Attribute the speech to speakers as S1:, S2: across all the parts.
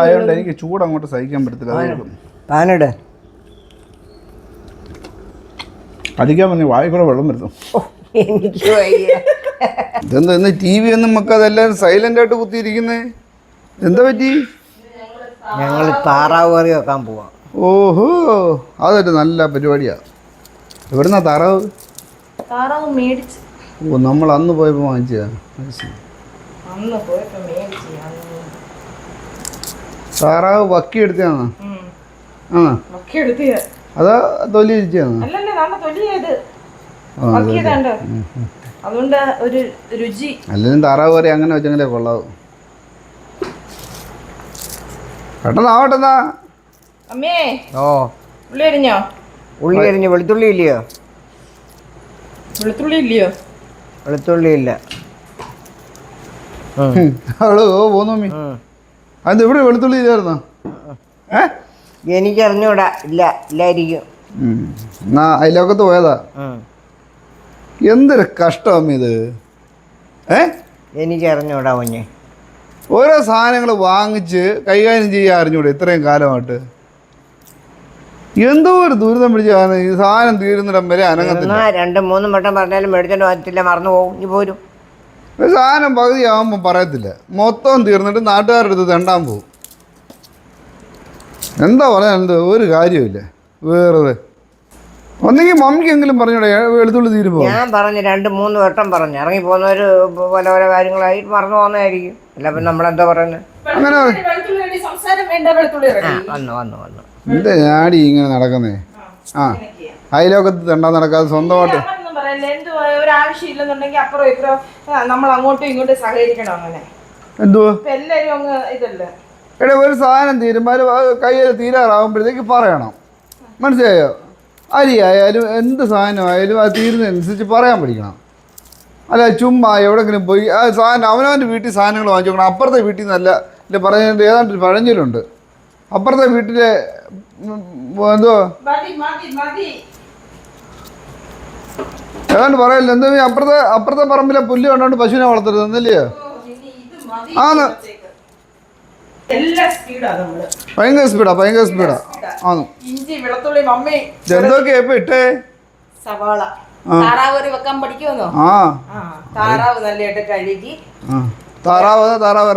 S1: ആയതുകൊണ്ട് എനിക്ക് ചൂട് അങ്ങോട്ട് സഹിക്കാൻ പറ്റത്തില്ല.
S2: താനിടെ
S1: അടിക്കാൻ പറഞ്ഞ വായി കൂടെ വെള്ളം വരുന്നു.
S2: എനിക്ക് വയ്യ.
S1: ഇതെന്താ ഇന്ന് ടി വി ഒന്നും നമുക്ക് അതെല്ലാം സൈലന്റ് ആയിട്ട് കുത്തിയിരിക്കുന്നേ? എന്താ പറ്റി?
S2: ഞങ്ങൾ താറാവ് കറി വെക്കാൻ പോവാം.
S1: ഓഹോ അതൊരു നല്ല പരിപാടിയാ. എവിടുന്നാ താറാവ്?
S3: താറാവ് മേടിച്ച്.
S1: ഓ നമ്മൾ അന്ന് പോയപ്പോൾ വാങ്ങിച്ചതാ.
S3: അന്ന് പോയപ്പോ മേടിച്ചു അന്ന്.
S1: താറാവ് വക്കി എടുത്തതാണ്. ആണോ? അതാ തൊലി
S3: വക്കിയതാണ്ട് അതുകൊണ്ട് ഒരു രുചി.
S1: അല്ലെങ്കിൽ താറാവ് കറി അങ്ങനെ വെച്ചെങ്കിലേ കൊള്ളാവും. പെട്ടെന്ന് ആവട്ടെ എന്നാ.
S3: അമ്മേ
S2: ഓ.
S3: ഉള്ളി അരിഞ്ഞോ?
S2: ഉള്ളി അരിഞ്ഞ് വെളുത്തുള്ളി ഇല്ലയോ?
S3: വെളുത്തുള്ളി ഇല്ലയോ?
S2: വെളുത്തുള്ളി ഇല്ല.
S1: അവൾ
S2: ഉം.
S1: അത് ഇവിടെ വെളുത്തുള്ളി ഇല്ലായിരുന്നോ? ഏ?
S2: എനിക്ക് അറിഞ്ഞൂടാ ഇല്ല ഇല്ലായിരിക്കും.
S1: എന്നാ അയലോക്കത്ത് പോയതാ? എന്തൊരു കഷ്ടം ഇത്. ഏ?
S2: എനിക്കറിഞ്ഞൂടാ കുഞ്ഞെ.
S1: ഓരോ സാധനങ്ങൾ വാങ്ങിച്ച് കൈകാര്യം ചെയ്യാൻ അറിഞ്ഞൂടെ ഇത്രയും കാലമായിട്ട്? എന്തോ ഒരു ദുരിതം പിടിച്ചാണ്. ഈ സാധനം തീരുന്നിടം വരെ അനങ്ങത്തില്ല.
S2: എന്നാ രണ്ടും മൂന്നും വട്ടം പറഞ്ഞാലും മേടിച്ചോണ്ട് വന്നിട്ടില്ല മറന്നു പോകും ഇനി പോരും.
S1: സാധനം പകുതി ആകുമ്പോൾ പറയത്തില്ല. മൊത്തം തീർന്നിട്ട് നാട്ടുകാരുടെ അടുത്ത് തെണ്ടാൻ പോകും എന്താ പറയാൻ എന്ത് ഒരു കാര്യമില്ല വേറെ ഒന്നെങ്കിൽ മമ്മിക്കെങ്കിലും പറഞ്ഞൂടെ വെളുത്തുള്ളി തീരുമ്പോ?
S2: ഞാൻ പറഞ്ഞു രണ്ട് മൂന്ന് വട്ടം പറഞ്ഞു. ഇറങ്ങി പോകുന്നവര് പല പല കാര്യങ്ങളായി മറന്നു പോകുന്നതായിരിക്കും. അല്ല പിന്നെ നമ്മളെന്താ പറയുന്നത്
S1: അങ്ങനെ
S2: വന്നു വന്നു വന്നു.
S1: എന്താ ഞാടി ഇങ്ങനെ നടക്കുന്നേ? ആ അയലോക്കത്ത് തെണ്ടാൻ നടക്കാതെ സ്വന്തമായിട്ട്
S3: അങ്ങനൊന്നും പറയല്ല എന്ത് ഒരു ആവശ്യം ഇല്ലെന്നുണ്ടെങ്കിൽ അപ്പുറം ഇപ്പുറം നമ്മൾ അങ്ങോട്ടും ഇങ്ങോട്ടും സഹകരിക്കണം അങ്ങനെ.
S1: എന്തുവാ?
S3: ഇപ്പൊ എല്ലാരും അങ്ങ് ഇതല്ലേ
S1: എടാ ഒരു സാധനം തീരുമാനം കയ്യിൽ തീരാറാകുമ്പോഴത്തേക്ക് പറയണം. മനസ്സിലായോ? അരി ആയാലും എന്ത് സാധനം ആയാലും അത് തീരുന്നതനുസരിച്ച് പറയാൻ പഠിക്കണം. അല്ല ചുമ്മാ എവിടെങ്കിലും പോയി ആ സാധനം അവനവന്റെ വീട്ടിൽ സാധനങ്ങൾ വാങ്ങിച്ചോക്കണം അപ്പുറത്തെ വീട്ടിൽ നിന്നല്ല ഇല്ല പറയുന്നത് ഏതാണ്ട് പഴഞ്ചൊല്ലുണ്ട്. അപ്പുറത്തെ വീട്ടിലെ എന്തോ ഏതാണ്ട് പറയല്ലോ? എന്താ അപ്പുറത്തെ അപ്പുറത്തെ പറമ്പിലെ പുല്ല് കണ്ടോണ്ട് പശുവിനെ വളർത്തരുത് എന്നല്ലയോ ആന്ന്. ഭയങ്കര സ്പീഡാ ഭയങ്കര സ്പീഡാ ആന്ന്.
S3: ഇഞ്ചി വെളുത്തുള്ളി മമ്മി.
S1: ഇതെന്തൊക്കെയാ ഇപ്പം ഇട്ടേ?
S3: സവാള. താറാവ് വെക്കാൻ പഠിക്കുമെന്നോ
S1: ആ.
S3: താറാവ് നല്ലതായിട്ട് കഴുകി.
S1: താറാവ് താറാവ്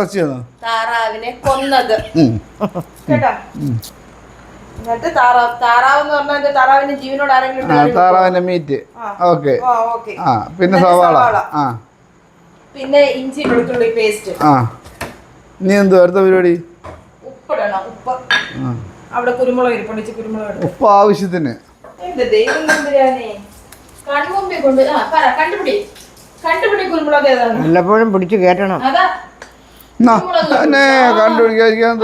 S3: താറാവിനെ കൊന്നത്. കേട്ടാ? എന്നിട്ട് താറാവ് താറാവ് എന്ന് പറഞ്ഞാൽ താറാവിന്റെ ജീവനോട് ആരെങ്കിലും
S1: മീറ്റ്. ഓക്കെ.
S3: ആ ഓക്കെ.
S1: ആ പിന്നെ സവാള. ആ.
S3: പിന്നെ ഇഞ്ചി വെളുത്തുള്ളി പേസ്റ്റ്.
S1: ആ. ഇനി എന്തോ? അടുത്ത പരിപാടി?
S3: ഉപ്പിടണം. ഉപ്പ്.
S1: ആ.
S3: അവിടെ കുരുമുളക് ഇരിപ്പുണ്ട്. കുരുമുളക്
S1: ഉപ്പ് ആവശ്യത്തിന്.
S3: ദൈവം കേട്ടണം കൺമുമ്പിൽ കൊണ്ട് ആ പറ കണ്ടുപിടി. കണ്ടുപിടി കുരുമുളക് ഏതാണ്?
S2: വല്ലപ്പോഴും പിടിച്ച് കയറ്റണം
S3: അതാ.
S1: കണ്ടുപിടിക്കാതിരിക്കാൻ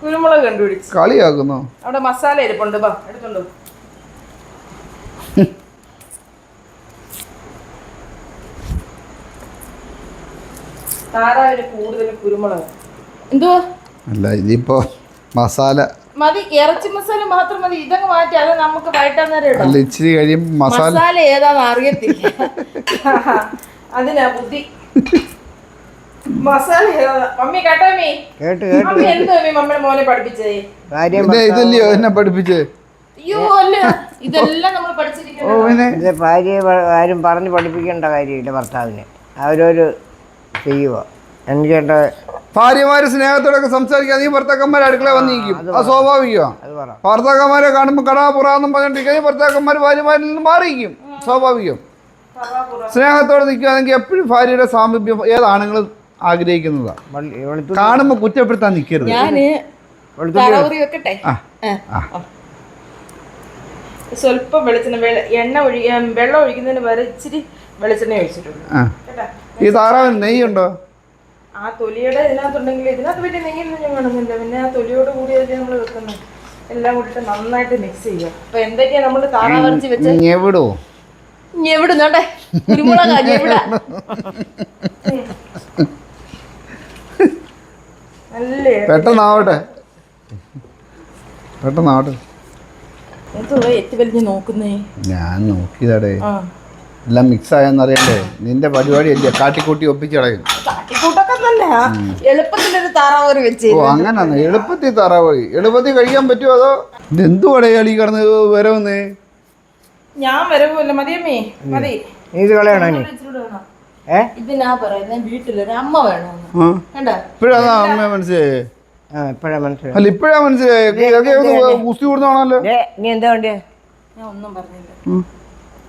S3: കുരുമുളക് കണ്ടുപിടിച്ചു
S1: കളിയാക്കുന്നു?
S3: അവിടെ മസാല ഇരിപ്പുണ്ട് ബാ എടുത്തുണ്ടോ താറാവിന് കൂടുതൽ കുരുമുളക്. എന്തോ
S1: അല്ല ഇതിപ്പോ മസാല.
S3: മതി ഇറച്ചി മസാല മാത്രം മതി. ഇതങ്ങ് മാറ്റി അത് നമുക്ക് വൈകിട്ടന്നേരം ഇടാം
S1: അല്ല ഇച്ചിരി കഴിയും മസാല.
S3: മസാല ഏതാന്ന് അറിയത്തില്ല. അതിനാ ബുദ്ധി. കേട്ടോ
S2: കേട്ട്
S3: പഠിപ്പിച്ചേ?
S1: ഇതല്ലയോ എന്നെ
S2: ഭാര്യയെ ആരും പറഞ്ഞ് പഠിപ്പിക്കേണ്ട കാര്യമില്ല ഭർത്താവിനെ. അവരൊരു ചെയ്യുക എനിക്കേണ്ട
S1: ഭാര്യമാര് സ്നേഹത്തോടൊക്കെ സംസാരിക്കാൻ നീ ഭർത്താക്കന്മാരെ അടുക്കള വന്നിരിക്കും. അത് സ്വാഭാവികമാണ്
S2: അത് പറ.
S1: ഭർത്താക്കന്മാരെ കാണുമ്പോൾ കടാ പുറാന്നും പറഞ്ഞിട്ടിരിക്കുകയും ഭർത്താക്കന്മാർ ഭാര്യമാരിൽ നിന്ന് മാറിയിരിക്കും. സ്വാഭാവികം. സ്നേഹത്തോടെ നിൽക്കുകയാണെങ്കിൽ എപ്പോഴും ഭാര്യയുടെ സാമീപ്യം ഏതാണുങ്ങളും ആഗ്രഹിക്കുന്നതാണ്.
S2: കാണുമ്പോ
S1: കാണുമ്പോൾ കുറ്റപ്പെടുത്താൻ നിൽക്കരുത്
S3: വെക്കട്ടെ. സ്വല്പം വെളിച്ചെണ്ണ വെള്ള എണ്ണ വെള്ളം ഒഴിക്കുന്നതിന് വരെ ഇച്ചിരി വെളിച്ചെണ്ണ ഒഴിച്ചിട്ടുണ്ട്.
S1: ഈ താറാവിന് നെയ്യുണ്ടോ?
S3: ആ തൊലിയുടെ ഇതിനകത്തുണ്ടെങ്കിൽ ഇതിനകത്ത് വലിയ നെയ്യൊന്നും ഞാൻ കാണുന്നില്ല. പിന്നെ ആ തൊലിയോട് കൂടി നമ്മൾ വെക്കുന്നത് എല്ലാം കൂടിയിട്ട് നന്നായിട്ട് മിക്സ് ചെയ്യുക. അപ്പൊ എന്തൊക്കെയാ നമ്മൾ താറാവറച്ചി വെച്ച് ഞെവിടുന്നോട്ടെ കുരുമുളക് ഞെവിട? നല്ല
S1: പെട്ടെന്നാവട്ടെ. പെട്ടെന്നാവട്ടെ. ഞാൻ നോക്കിയതാടേ. എല്ലാം മിക്സ് ആയെന്നറിയണ്ടേ നിന്റെ പരിപാടി അല്ലേ കാട്ടിക്കൂട്ടി ഒപ്പിച്ചടയും ഓ അങ്ങനെയാണ്. എളുപ്പത്തിൽ താറാവറി എളുപ്പത്തിൽ കഴിക്കാൻ പറ്റുമോ അതോ? ഇതെന്തുവാടേ കളി കടന്ന് വരവെന്ന്?
S3: ഞാൻ വരവില്ല മതിയമ്മേ. മതി.
S2: ഇത് കളയണോ
S3: വേണം. പറയുന്നത് വീട്ടിലൊരു അമ്മ വേണമെന്ന്. കണ്ട?
S1: ഇപ്പഴാ അമ്മ മനസ്സിലായേ?
S2: ആ ഇപ്പോഴാ മനസ്സിലായി
S1: അല്ല ഇപ്പഴാ മനസ്സിലായേ? ഇതൊക്കെ ഒന്ന് കുസ്തി കൊടുത്താണല്ലോ
S2: ദേ, നീ എന്താ വേണ്ടിയ?
S3: ഞാൻ ഒന്നും പറഞ്ഞില്ല.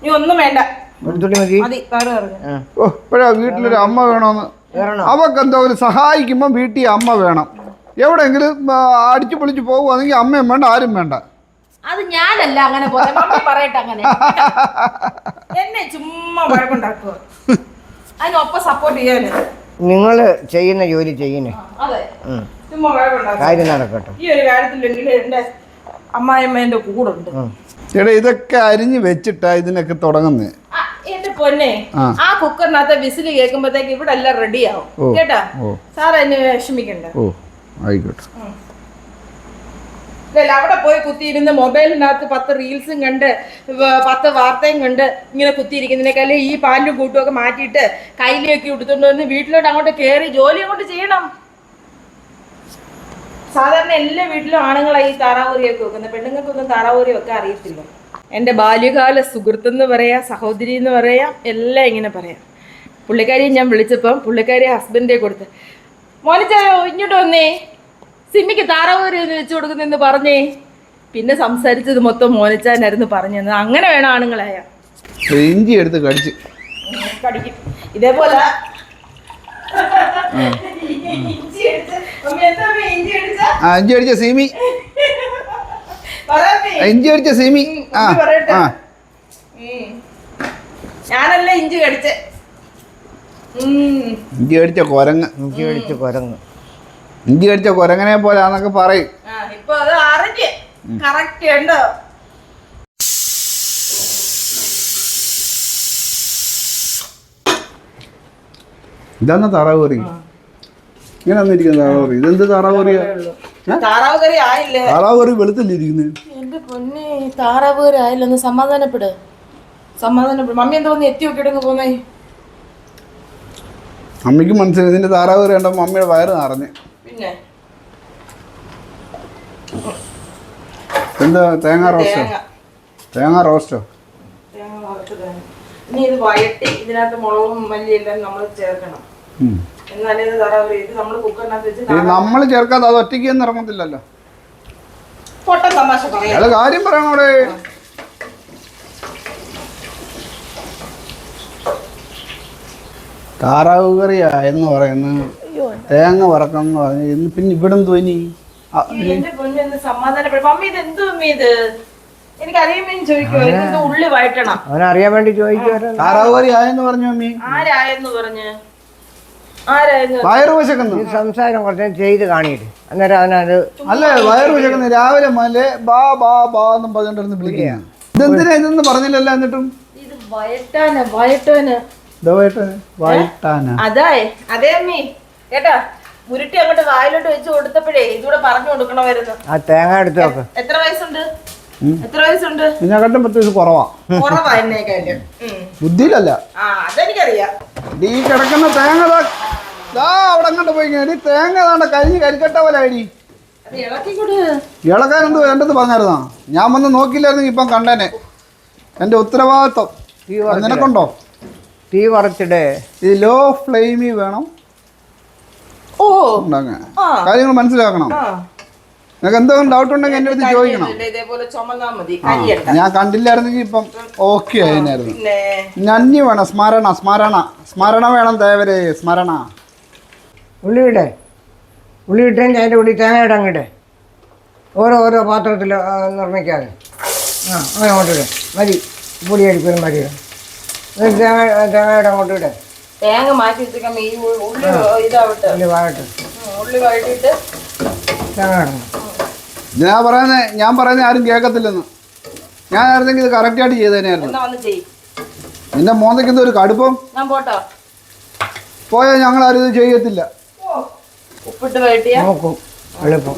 S3: നീ ഒന്നും വേണ്ട.
S1: ഓ ഇപ്പഴാ വീട്ടിലൊരു അമ്മ വേണമെന്ന്.
S2: വേണോ?
S1: അവക്ക് എന്തോ ഒരു സഹായിക്കുമ്പോ വീട്ടിൽ അമ്മ വേണം. എവിടെങ്കിലും അടിച്ചു പൊളിച്ചു പോകുവാണെങ്കിൽ അമ്മയും വേണ്ട ആരും വേണ്ട.
S3: അത് ഞാനല്ല അങ്ങനെ പറയട്ടെ അങ്ങനെ. എന്നെ ചുമ്മാ വഴക്കുണ്ടാക്കുക അതിനൊപ്പം സപ്പോർട്ട് ചെയ്യാന്.
S2: നിങ്ങൾ ചെയ്യുന്ന ജോലി ചെയ്യുന്നേ. കാര്യം നടക്കട്ടെ.
S3: ഈ ഒരു കാര്യത്തിൽ എന്റെ അമ്മായിമ്മ എന്റെ കൂടെ ഉണ്ട്.
S1: എടാ ഇതൊക്കെ അരിഞ്ഞ് വെച്ചിട്ടാ ഇതിനൊക്കെ തുടങ്ങുന്നത്
S3: ആ, എന്റെ പൊന്നെ
S1: ആ.
S3: കുക്കറിനകത്ത് വിസിൽ കേൾക്കുമ്പോഴത്തേക്ക് ഇവിടെ എല്ലാം
S1: റെഡിയാവും
S3: കേട്ടാ. സാർ എന്നെ വിഷമിക്കണ്ട.
S1: ഓ ആയിക്കോട്ടെ.
S3: ഇല്ല അവിടെ പോയി കുത്തിയിരുന്ന് മൊബൈലിനകത്ത് പത്ത് റീൽസും കണ്ട് പത്ത് വാർത്തയും കണ്ട് ഇങ്ങനെ കുത്തിയിരിക്കുന്നതിനേക്കാളും ഈ പാലും കൂട്ടും ഒക്കെ മാറ്റിയിട്ട് കയ്യിലേക്ക് എടുത്തുകൊണ്ട് വന്ന് വീട്ടിലോട്ട് അങ്ങോട്ട് കയറി ജോലി അങ്ങോട്ട് ചെയ്യണം. സാധാരണ എല്ലാ വീട്ടിലും ആണുങ്ങളായി ഈ താറാവൂരിയൊക്കെ വെക്കുന്നത്. പെണ്ണുങ്ങൾക്കൊന്നും താറാവൂരി ഒക്കെ അറിയത്തില്ല. എന്റെ ബാല്യകാല സുഹൃത്ത് എന്ന് പറയാം സഹോദരി എന്ന് പറയാം എല്ലാം ഇങ്ങനെ പറയാം. പുള്ളിക്കാരിയെ ഞാൻ വിളിച്ചപ്പം പുള്ളിക്കാരി ഹസ്ബൻഡേ കൊടുത്ത് മോനിച്ചായോ ഇങ്ങോട്ട് വന്നേ. സിമ്മിക്ക് താറാവൂരി ഒന്ന് വെച്ചു കൊടുക്കുന്നെന്ന് പറഞ്ഞേ? പിന്നെ സംസാരിച്ചത് മൊത്തം മോനച്ചാനായിരുന്നു പറഞ്ഞത്. അങ്ങനെ വേണം ആണുങ്ങളായ
S1: ഇഞ്ചി എടുത്ത് കടിച്ച്.
S3: കടിക്കും. ഇതേപോലെ. ഇഞ്ചി അടിച്ച് ഇഞ്ചി അടിച്ച
S1: ഇഞ്ചി അടിച്ച സീമി. ഇഞ്ചി അടിച്ച സീമി. ആ
S3: പറയട്ടെ.
S1: ആ.
S3: ഉം. ഇഞ്ചി കടിച്ച്.
S1: ഇഞ്ചി അടിച്ച കുരങ്ങ്.
S2: എനിക്ക് മേടിച്ച് കുരങ്ങ്.
S1: ഇഞ്ചി കടിച്ച കൊരങ്ങനെ പോലെ പോലാന്നൊക്കെ പറയും.
S3: ആ, ഇപ്പൊ അത് അറിഞ്ഞ്. കറക്റ്റ് ഉണ്ടോ.
S1: ഇതാണ് താറാവ് കറി ഇങ്ങനെ ഇരിക്കുന്ന താറാവ് കറി ഇതെന്ത് താറാവ് കറിയാ
S3: താറാവ് കറി ആയില്ലേ?
S1: താറാവ് കറി വെളുത്തല്ലേ ഇരിക്കുന്നത്
S3: എന്റെ പൊന്നെ താറാവ് കറി ആയില്ല? ഒന്ന് സമാധാനപ്പെട്. സമാധാനപ്പെട്. മമ്മി എന്താ ഒന്ന് എത്തി നോക്കിയിട്ടങ്ങ് പോന്നേ.
S1: അമ്മയ്ക്ക് മനസ്സിലായി ഇതിന്റെ താറാവ് കറി കണ്ടപ്പോ അമ്മയുടെ വയറ് നിറഞ്ഞ്.
S3: പിന്നെ?
S1: എന്താ തേങ്ങ റോസ്റ്റോ?
S3: തേങ്ങ
S1: റോസ്റ്റോ?
S3: തേങ്ങ വറുത്തതാണ് ഇനി ഇത് വഴട്ടി ഇതിനകത്ത് മുളകും മല്ലിയെല്ലാം നമ്മൾ ചേർക്കണം. എന്നാലേ ഇത് താറാവ് കറി ഇത് നമ്മൾ കുക്കറിനകത്ത് വെച്ച്
S1: ഈ നമ്മൾ ചേർക്കാതെ അത് ഒറ്റയ്ക്ക് ഒന്നും ഇറങ്ങത്തില്ലല്ലോ.
S3: പൊട്ട തമാശ പറയാം
S1: കാര്യം താറാവ് കറിയാ എന്ന് പറയുന്നത് തേങ്ങ വറക്കണം എന്ന് പറഞ്ഞു ഇന്ന് പിന്നെ ഇവിടെ തോന്നി ഇനി? ആ,
S3: എന്റെ പൊന്നെ സമാധാനപ്പെടും. മമ്മി ഇത്? എന്തു മമ്മി ഇത് എനിക്ക് ചോദിക്കുമോ ഉള്ളി വഴറ്റണം.
S2: അവനറിയാൻ വേണ്ടി
S1: താറാവ് കറി ആയെന്ന് പറഞ്ഞു
S3: ആരായെന്ന്
S1: വയറ് വിശക്കുന്നു.
S2: ഈ സംസാരം കുറച്ച് ചെയ്ത് കാണിയിട്ട് അന്നേരം അവനത്
S1: അല്ലേ വയറ് വിശക്കുന്നു. രാവിലെ മല ബാ ബാ ബാ എന്നും പറഞ്ഞിട്ട് വിളിക്കുകയാണ് ഇതെന്തിനാ ഇതെന്ന് പറഞ്ഞില്ലല്ലോ എന്നിട്ടും?
S3: ഇത് വയറ്റാന് വയറ്റാന്.
S1: ഇതാ വയറ്റാന്? വയറ്റാന?
S3: അതാ അതേ അമ്മി. കേട്ടാ ഉരുട്ടി അങ്ങോട്ട് വായിലോട്ട് വെച്ച് കൊടുത്തപ്പോഴേ ഇതുകൂടെ പറഞ്ഞു കൊടുക്കണമായിരുന്നു.
S2: ആ തേങ്ങ എടുത്ത് നോക്ക്
S3: എത്ര വയസ്സുണ്ട്? എത്ര വയസ്സുണ്ട്?
S1: ഇതിനെക്കാട്ടും പത്ത് ദിവസം കുറവാ.
S3: കുറവാ എന്നെക്കാളും. ഉം.
S1: ബുദ്ധിയിലല്ല.
S3: ആ അതെനിക്കറിയാം.
S1: ഈ കിടക്കുന്ന തേങ്ങ ദാ അവിടെ അങ്ങോട്ട് പോയി. ഈ തേങ്ങ താണ്ട കരിഞ്ഞ് കരിക്കട്ട പോലെ അടി ഇളക്കാൻ എന്ത് വേണ്ടത് പറഞ്ഞായിരുന്നോ? ഞാൻ വന്ന് നോക്കില്ലായിരുന്നു ഇപ്പം കണ്ടേനെ. എന്റെ ഉത്തരവാദിത്വം. നിനക്കുണ്ടോ?
S2: തീ വറച്ചിടേ.
S1: ഇത് ലോ ഫ്ലെയിമിൽ വേണം
S3: ഓ.
S1: കാര്യങ്ങൾ മനസ്സിലാക്കണം. നിങ്ങൾക്ക് എന്തെങ്കിലും ഡൗട്ട് ഉണ്ടെങ്കിൽ എന്റെ അടുത്ത് ചോദിക്കണം.
S3: ഇതേപോലെ മതി
S1: ഞാൻ കണ്ടില്ലായിരുന്നെങ്കിൽ ഇപ്പം ഓക്കെ ആയിരുന്നു നന്ദി വേണം സ്മരണ സ്മരണ. സ്മരണ വേണം ദേവരെ സ്മരണ.
S2: ഉള്ളിയുടെ. ഉള്ളി ഇട്ടേന്റെ അതിന്റെ ഉള്ളിൽ തേങ്ങയുടെ ഇടങ്ങിട്ടെ ഓരോ ഓരോ പാത്രത്തിൽ നിർമ്മിക്കാതെ. ആ അങ്ങനെ അങ്ങോട്ട് ഇടേ മതി. പൊടി അടിക്കലും മതി. തേങ്ങ തേങ്ങയുടെ അങ്ങോട്ട് ഇടേ.
S3: തേങ്ങ മാറ്റി വെച്ചേക്കുമ്പോ ഈ ഉള്ളി ഇതാവട്ടെ.
S2: ഉള്ളി വാഴട്ട്.
S3: ഉള്ളി
S2: ഇടണം
S1: ഞാൻ പറയുന്നത് ഞാൻ പറയുന്നത് ആരും കേൾക്കത്തില്ലെന്ന്. ഞാൻ ആയിരുന്നെങ്കിൽ ഇത് കറക്റ്റായിട്ട് ചെയ്തേനായിരുന്നു നിന്റെ മോന്തയ്ക്ക് എന്തോ ഒരു കടുപ്പം.
S3: ഞാൻ പോട്ടോ.
S1: പോയാൽ ഞങ്ങൾ ആരും ഇത് ചെയ്യത്തില്ല.
S3: ഉപ്പിട്ട്
S2: നോക്കും എളുപ്പം.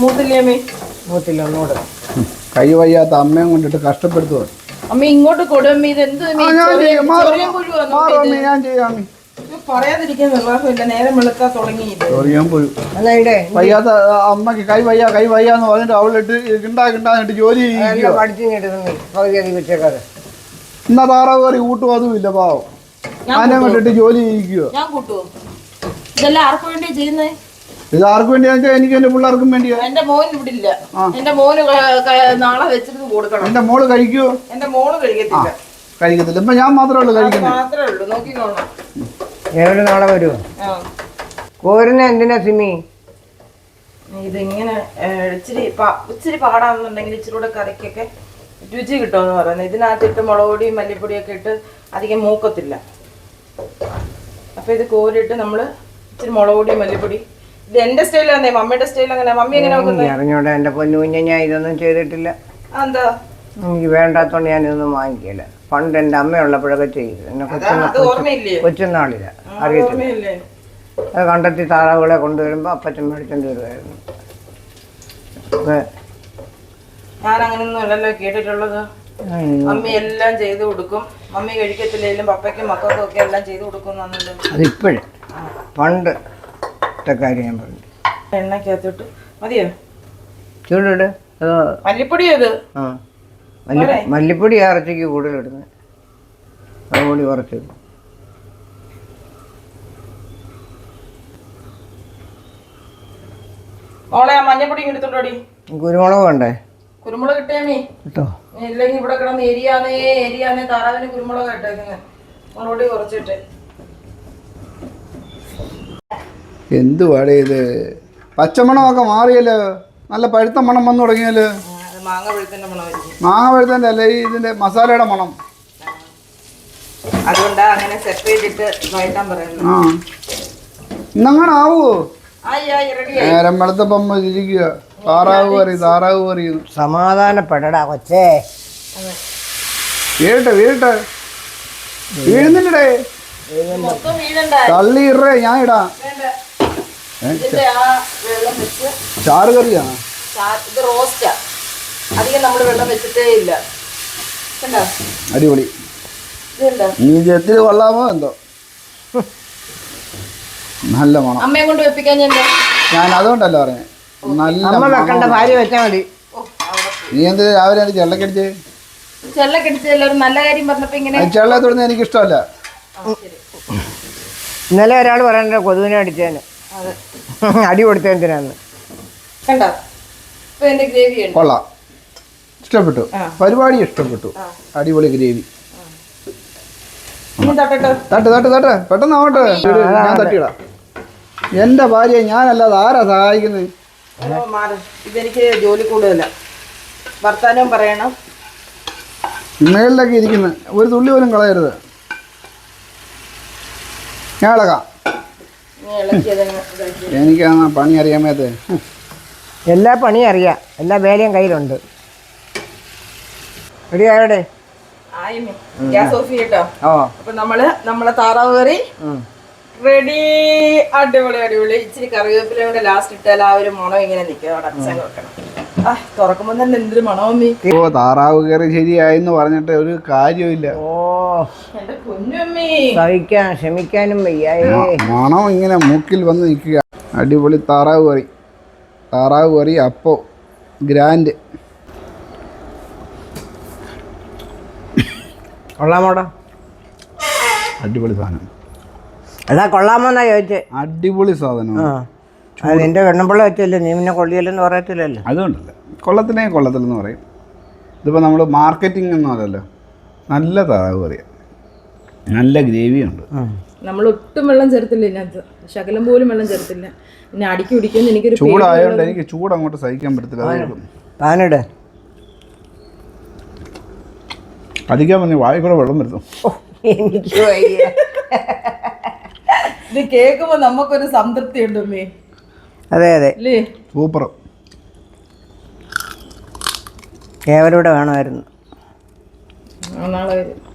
S3: മൂത്തില്ലേ
S2: മൂത്തില്ല ഒന്നുകൂടെ.
S1: കൈ വയ്യാത്ത അമ്മയും കൊണ്ടിട്ട് കഷ്ടപ്പെടുത്തുക
S3: അമ്മ ഇങ്ങോട്ട് കൊടുമ്മ ഇത് എന്ത്
S1: ആ ഞാൻ ചെയ്യാം
S3: പറയാതിരിക്കാൻ നിർവാഹമില്ല നേരം വെളുത്താ
S1: വയ്യാത്ത അമ്മയ്ക്ക് കൈ വയ്യ കൈ വയ്യാന്ന് പറഞ്ഞിട്ട് അവളിട്ട് കിണ്ടാ കിണ്ടാന്നിട്ട് ജോലി എന്നാ താറാവ് കറി കൂട്ടും അതും ഇല്ല പാവം. അതിനെ കൊണ്ടിട്ട് ജോലി ചെയ്യിക്കുക.
S3: ഞാൻ കൂട്ടുവോ? ഇതെല്ലാം ആർക്കു വേണ്ടി ചെയ്യുന്നേ?
S1: ഇത് ആർക്ക് വേണ്ടിയാ എനിക്ക് എന്റെ പിള്ളേർക്കും വേണ്ടിയാ?
S3: എന്റെ മോൻ ഇവിടെ ഇല്ല എന്റെ മോന് നാളെ വെച്ചിട്ട് കൊടുക്കണം.
S1: എന്റെ മോൾ കഴിക്കുവോ?
S3: എന്റെ മോൾ കഴിക്കത്തില്ല.
S1: കഴിക്കത്തില്ല. ഇപ്പൊ ഞാൻ മാത്രമേ ഉള്ളൂ കഴിക്കുന്നത്
S3: മാത്രമേ ഉള്ളൂ. നോക്കിക്കോളാം
S2: എവിടെ നാളെ വരുമോ കോരുന്ന എന്തിനാ സിമി?
S3: ഇതിങ്ങനെ ഇച്ചിരി ഇച്ചിരി പാടാണെന്നുണ്ടെങ്കിൽ ഇച്ചിരി കൂടെ കറിക്കൊക്കെ രുചി കിട്ടുമെന്ന് പറയുന്നത്. ഇതിനകത്തിട്ട് മുളക് പൊടിയും മല്ലിപ്പൊടിയൊക്കെ ഇട്ട് അധികം മൂക്കത്തില്ല. അപ്പൊ ഇത് കോരിട്ട് നമ്മൾ ഇച്ചിരി മുളക് പൊടി മല്ലിപ്പൊടി എന്റെ സ്റ്റൈലാന്നേ മമ്മിയുടെ സ്റ്റൈൽ അങ്ങനെ. മമ്മി എങ്ങനെ വെക്കുന്നത്
S2: അറിഞ്ഞോടെ എന്റെ പൊന്നു കുഞ്ഞെ ഞാൻ ഇതൊന്നും ചെയ്തിട്ടില്ല.
S3: എന്താ
S2: എനിക്ക് വേണ്ടാത്തോണ്ട് ഞാൻ ഇതൊന്നും വാങ്ങിക്കില്ല. പണ്ട് എന്റെ അമ്മയുള്ളപ്പോഴൊക്കെ ചെയ്തു. എന്നെ കൊച്ചു കൊച്ചുനാളില്ല അറിയത്തില്ല. അത് കണ്ടെത്തി താറാവുകളെ കൊണ്ടുവരുമ്പോൾ അപ്പച്ചൻ മേടിച്ചോണ്ട് വരുമായിരുന്നു
S3: ഞാൻ അങ്ങനെയൊന്നും അല്ലല്ലോ കേട്ടിട്ടുള്ളത് മമ്മി എല്ലാം ചെയ്തു കൊടുക്കും. മമ്മി കഴിക്കത്തില്ലെങ്കിലും പപ്പയ്ക്കും മക്കൾക്കും ഒക്കെ എല്ലാം ചെയ്തു കൊടുക്കുന്നല്ലോ
S2: അതിപ്പോഴും. പണ്ട് കാര്യം ഞാൻ പറഞ്ഞു.
S3: എണ്ണക്കകത്തോട്ട് മതിയോ?
S2: അതോ?
S3: മല്ലിപ്പൊടി അത്
S2: ആ. മല്ലി മല്ലിപ്പൊടി ഇറച്ചിക്ക് കൂടുതലിടുന്നത് അതുകൂടി കുറച്ചിടും
S3: മോളെ ആ മഞ്ഞപ്പൊടി
S2: കുരുമുളക് വേണ്ടേ?
S3: കുരുമുളക് കിട്ടേമേ
S2: കേട്ടോ
S3: ഇല്ലെങ്കിൽ ഇവിടെ കിടന്ന് എരിയാന്നേ എരിയാന്നേ താറാവിന് കുരുമുളക് ഇട്ടേക്കുന്നത് മുളകൊടി കുറച്ചിട്ട്
S1: എന്തുവാടേ ഇത്? പച്ചമണമൊക്കെ മാറിയല്ലോ? നല്ല പഴുത്ത മണം വന്നു തുടങ്ങിയല്ലോ?
S3: മാങ്ങ പഴുത്തന്റെ മണമായിരിക്കും
S1: മാങ്ങ പഴുത്തന്റെ അല്ല ഈ ഇതിന്റെ മസാലയുടെ മണം.
S3: അതുകൊണ്ടാ അങ്ങനെ സെപ്പറേറ്റ് ഇട്ട് വഴറ്റാൻ പറയുന്നത്.
S1: ആ. ഇന്നങ്ങനെ ആവുമോ
S3: ആയി ആയി റെഡി
S1: നേരം വെളുത്തപ്പം ഇരിക്കുക താറാവ് കറി താറാവ് കറി
S2: സമാധാനപ്പെടടാ കൊച്ചേ.
S1: വീഴട്ടെ വീഴട്ടെ. വീഴുന്നില്ലടേ. തള്ളി ഇറേ ഞാൻ ഇടാം. ചാറ് കറിയാണ്?
S3: ഇത് റോസ്റ്റാ. അധികം നമ്മൾ വെള്ളം വെച്ചിട്ടേ ഇല്ല കണ്ടോ?
S1: അടിപൊളി. നീ കൊള്ളാമോ എന്തോ? നല്ല മണം.
S3: അമ്മയെ കൊണ്ട് വെപ്പിക്കാൻ ഞാൻ
S1: അതുകൊണ്ടല്ല പറഞ്ഞേ. നല്ല
S2: ഭാര്യ വെച്ചാൽ മതി.
S1: നീ എന്ത് രാവിലെ എനിക്ക് ചെള്ളക്കടിച്ച്
S3: നല്ല കാര്യം പറഞ്ഞപ്പോ ഇങ്ങനെ
S1: ചെള്ള തൊടുന്ന എനിക്ക് ഇഷ്ടമല്ല.
S2: ഇന്നലെ ഒരാൾ പറയണ്ട കൊതുവിനെ അടിച്ചേന് അടി കൊടുത്ത എന്തിനാന്ന്?
S3: കണ്ടോ? ഇപ്പൊ എന്റെ ഗ്രേവി ഉണ്ട്
S1: കൊള്ളാം. ഇഷ്ടപ്പെട്ടു. പരിപാടി ഇഷ്ടപ്പെട്ടു. അടിപൊളി ഗ്രേവി. തട്ട് തട്ട് തട്ട്. പെട്ടെന്ന് ആവട്ടെ. എന്റെ ഞാൻ തട്ടിയിടാം. എന്റെ ഭാര്യ ഞാനല്ലാതെ ആരാ സഹായിക്കുന്നത്
S3: ഇതെനിക്ക് ജോലി കൂടുതല. വർത്താനവും പറയണം.
S1: മേളിലൊക്കെ ഇരിക്കുന്നു. ഒരു തുള്ളി പോലും കളയരുത്. ഞാൻ ഇളകാം. എനിക്കാണ് പണി അറിയാൻ മേത്തേ
S2: എല്ലാ പണിയും അറിയാം. എല്ലാ വേലയും കയ്യിലുണ്ട്.
S3: എടി ആരുടെ. ഗ്യാസ് ഓഫ് ചെയ്യട്ടോ.
S2: ഓ.
S3: അപ്പൊ നമ്മൾ നമ്മളെ താറാവ് കറി റെഡി. അടിപൊളി അടിപൊളി. ഇച്ചിരി കറിവേപ്പില കൂടെ ലാസ്റ്റ് ഇട്ടാൽ ആ ഒരു മണം ഇങ്ങനെ നിൽക്കും. അവിടെ അച്ഛൻ വെക്കണം. ആ തുറക്കുമ്പോ തന്നെ എന്തൊരു മണമമ്മി
S1: ഓ താറാവ് കയറി ശരിയായെന്ന് പറഞ്ഞിട്ട് ഒരു കാര്യമില്ല
S2: ഓ
S3: എന്റെ കുഞ്ഞമ്മി
S2: സഹിക്കാൻ ക്ഷമിക്കാനും വയ്യായേ.
S1: മണം ഇങ്ങനെ മൂക്കിൽ വന്ന് നിൽക്കുക. അടിപൊളി താറാവ് കറി. താറാവ് കറി അപ്പോ ഗ്രാൻഡ്.
S2: കൊള്ളാമോടാ?
S1: അടിപൊളി സാധനം.
S2: എടാ കൊള്ളാമോന്നാ ചോദിച്ചേ.
S1: അടിപൊളി സാധനം.
S2: ആ. അത് നിന്റെ വെണ്ണമ്പിള്ള വെച്ചല്ലേ നീ പിന്നെ കൊള്ളിയല്ലെന്ന് പറയത്തില്ലല്ലോ.
S1: അതുകൊണ്ടല്ല. കൊള്ളത്തിനെ കൊള്ളത്തില്ലെന്ന് പറയും. ഇതിപ്പോൾ നമ്മൾ മാർക്കറ്റിംഗ് ഒന്നും പറയല്ലോ നല്ല താറാവ് പറയാം. നല്ല ഗ്രേവിയുണ്ട്.
S3: നമ്മൾ ഒട്ടും വെള്ളം ചേർത്തില്ല ഇതിനകത്ത്. ശകലം പോലും വെള്ളം ചേർത്തില്ല. പിന്നെ അടിക്കി പിടിക്കുന്ന എനിക്കൊരു പേടി.
S1: ചൂടായതുകൊണ്ട് എനിക്ക് ചൂട് അങ്ങോട്ട് സഹിക്കാൻ പറ്റത്തില്ല.
S2: താനിട്
S1: അധികം പറഞ്ഞു വായി കൂടെ വെള്ളം
S2: വരുത്തും എനിക്ക്
S3: ഇത് കേൾക്കുമ്പോ നമുക്കൊരു സംതൃപ്തി ഉണ്ട് അമ്മേ
S2: അതെ അതെ.
S1: സൂപ്പർ.
S2: കേവലൂടെ വേണമായിരുന്നു.
S3: നാളെ വരും.